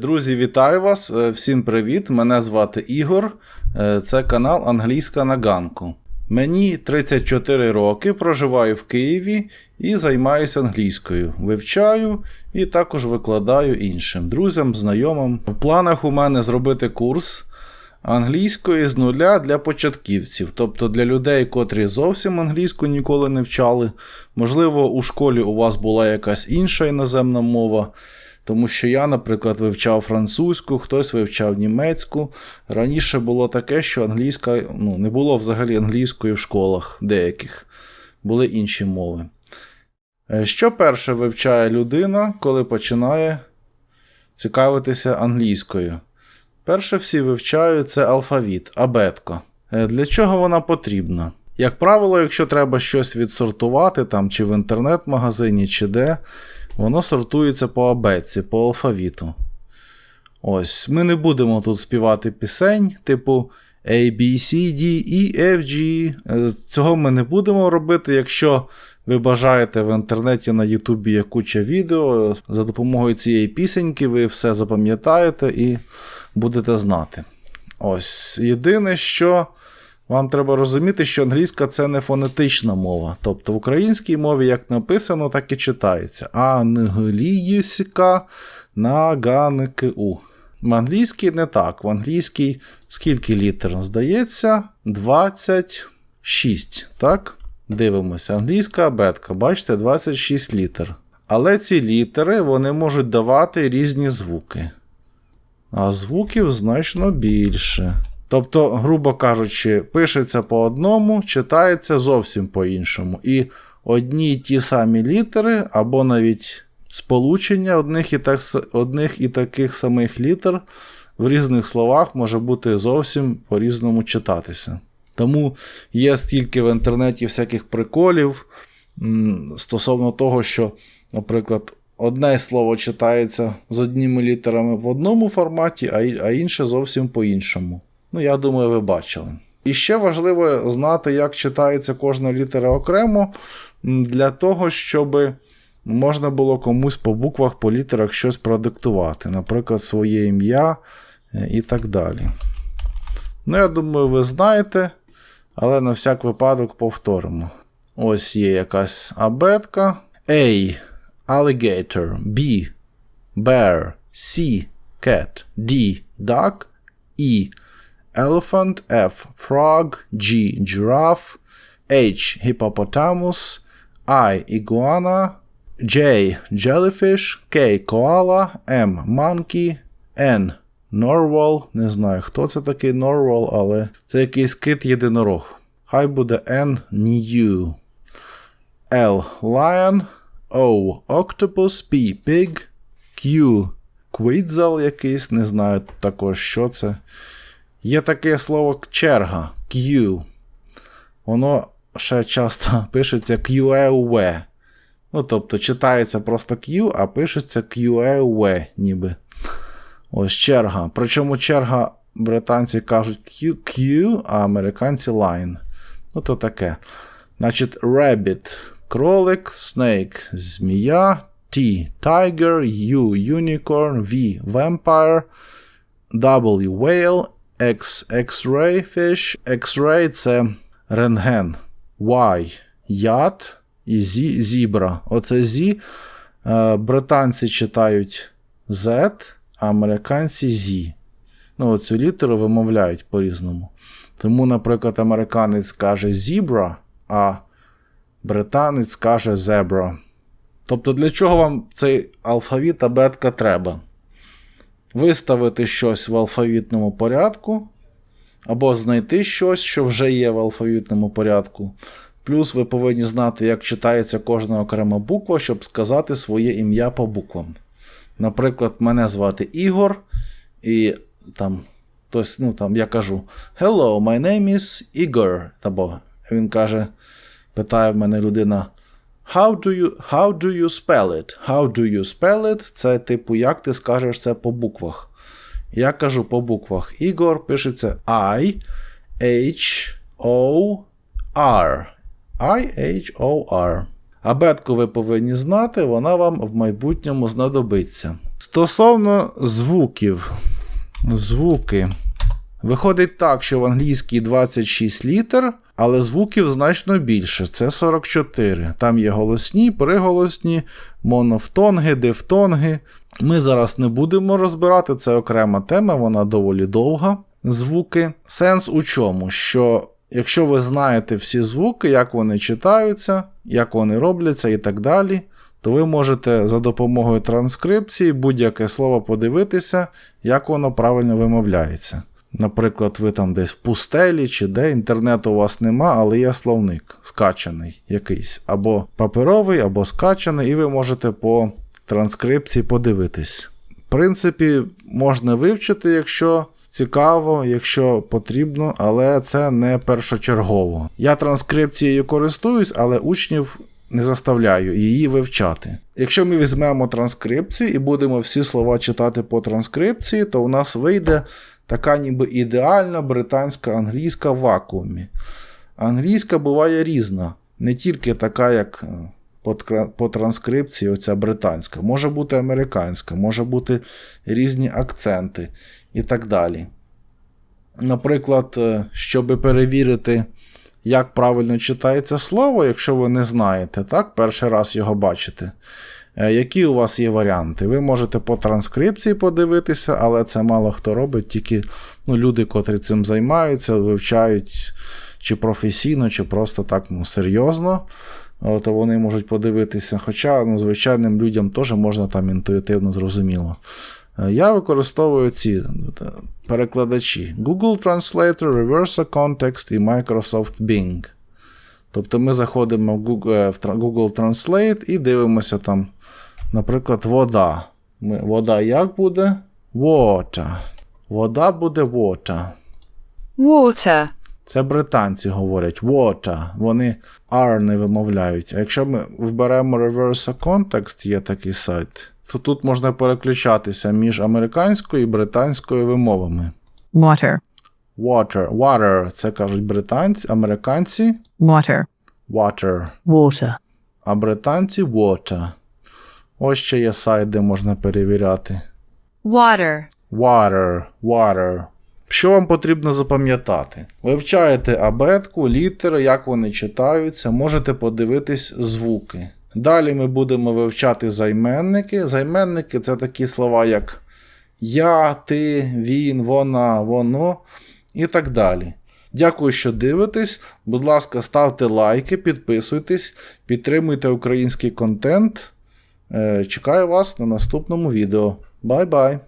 Друзі, вітаю вас! Е, Всім привіт! Мене звати Ігор. Е, Це канал Англійська на ганку. Мені 34 роки, проживаю в Києві і займаюся англійською. Вивчаю і також викладаю іншим друзям, знайомим. В планах у мене зробити курс англійської з нуля для початківців, тобто для людей, котрі зовсім англійську ніколи не вчали. Можливо, у школі у вас була якась інша іноземна мова. Тому що я, наприклад, вивчав французьку, хтось вивчав німецьку. Раніше було таке, що англійська ну, не було взагалі англійської в школах деяких, були інші мови. Е, Що перше вивчає людина, коли починає цікавитися англійською? Перше всі вивчають це алфавіт, абетка. Е, Для чого вона потрібна? Як правило, якщо треба щось відсортувати, там, чи в інтернет-магазині, чи де, воно сортується по абетці, по алфавіту. Ось, ми не будемо тут співати пісень, типу A, B, C, D, E, F, G. Е, Цього ми не будемо робити. Якщо ви бажаєте в інтернеті на Ютубі є куча відео, за допомогою цієї пісеньки ви все запам'ятаєте і будете знати. Ось, єдине, що. Вам треба розуміти, що англійська це не фонетична мова. Тобто в українській мові як написано, так і читається. Англійська наганку. В англійській не так. В англійській скільки літер? Здається, 26. Так? Дивимося. Англійська абетка, бачите, 26 літер. Але ці літери вони можуть давати різні звуки. А звуків значно більше. Тобто, грубо кажучи, пишеться по одному, читається зовсім по-іншому. І одні й ті самі літери, або навіть сполучення одних і, так, одних і таких самих літер в різних словах може бути зовсім по-різному читатися. Тому є стільки в інтернеті всяких приколів стосовно того, що, наприклад, одне слово читається з одніми літерами в одному форматі, а інше зовсім по-іншому. Ну, я думаю, ви бачили. І ще важливо знати, як читається кожна літера окремо, для того, щоб можна було комусь по буквах, по літерах щось продиктувати, наприклад, своє ім'я е, і так далі. Ну, я думаю, ви знаєте, але на всяк випадок повторимо. Ось є якась абетка. A. Alligator. B. Bear. C. Cat. D. Duck. E. Elephant. F. Frog. G. Giraffe. H. Hippopotamus. I. Iguana. J. Jellyfish. K. Koala. M. Monkey. N. Norwal. Не знаю, хто це такий Norwal, але це якийсь кит єдинорог. Хай буде N. New. L. Lion. O. Octopus. P. Pig. Q. Quetzal якийсь, не знаю також, що це. Є таке слово черга. Q. Воно ще часто пишеться QEW. Ну, тобто читається просто Q, а пишеться QEW, ніби. Ось черга. Причому черга британці кажуть Q, а американці line. Ну, то таке. Значить, rabbit кролик, snake змія, T tiger, U unicorn, V vampire, W whale, X-ray fish, X-ray це рентген, Y яд і Z зібра. Оце Z е, британці читають Z, а американці Z. Ну, оцю літеру вимовляють по-різному. Тому, наприклад, американець каже zebra, а британець каже zebra. Тобто, для чого вам цей алфавіт абетка треба? Виставити щось в алфавітному порядку, або знайти щось, що вже є в алфавітному порядку. Плюс ви повинні знати, як читається кожна окрема буква, щоб сказати своє ім'я по буквам. Наприклад, мене звати Ігор, і там, хтось, ну, там я кажу Hello, my name is Igor. Або він каже, питає в мене людина. How do you how do you spell it? How do you spell it? Це типу, як ти скажеш це по буквах. Я кажу по буквах. Ігор пишеться I H O R. I H O R. Абетку ви повинні знати, вона вам в майбутньому знадобиться. Стосовно звуків. Звуки. Виходить так, що в англійській 26 літер, але звуків значно більше. Це 44. Там є голосні, приголосні, монофтонги, дифтонги. Ми зараз не будемо розбирати, це окрема тема, вона доволі довга. Звуки. Сенс у чому? Що якщо ви знаєте всі звуки, як вони читаються, як вони робляться і так далі, то ви можете за допомогою транскрипції будь-яке слово подивитися, як воно правильно вимовляється. Наприклад, ви там десь в пустелі чи де інтернету у вас нема, але є словник скачаний якийсь, або паперовий, або скачаний, і ви можете по транскрипції подивитись. В принципі, можна вивчити, якщо цікаво, якщо потрібно, але це не першочергово. Я транскрипцією користуюсь, але учнів не заставляю її вивчати. Якщо ми візьмемо транскрипцію і будемо всі слова читати по транскрипції, то у нас вийде така ніби ідеальна британська англійська в вакуумі. Англійська буває різна, не тільки така, як е, по, транскрипції, оця британська, може бути американська, може бути різні акценти і так далі. Наприклад, е, щоб перевірити, як правильно читається слово, якщо ви не знаєте, так, перший раз його бачите. Е, Які у вас є варіанти? Ви можете по транскрипції подивитися, але це мало хто робить, тільки ну, люди, котрі цим займаються, вивчають чи професійно, чи просто так ну, серйозно. То вони можуть подивитися. Хоча ну, звичайним людям теж можна там інтуїтивно зрозуміло. Е, Я використовую ці е, перекладачі: Google Translator, Reverse Context і Microsoft Bing. Тобто ми заходимо в Google, е, в Google Translate і дивимося там, наприклад, вода. Ми, вода як буде? Water. Вода буде water. water, Це британці говорять water. Вони R не вимовляють. А якщо ми вберемо reverse context, є такий сайт, то тут можна переключатися між американською і британською вимовами. water, Water. Water це кажуть британці, американці water, water, water, а британці water. Ось ще є сайт, де можна перевіряти. water, Water, water. Що вам потрібно запам'ятати? Вивчаєте абетку, літери, як вони читаються, можете подивитись звуки. Далі ми будемо вивчати займенники. Займенники це такі слова, як я, ти, він, вона, воно і так далі. Дякую, що дивитесь. Будь ласка, ставте лайки, підписуйтесь, підтримуйте український контент. Е, Чекаю вас на наступному відео. Бай-бай!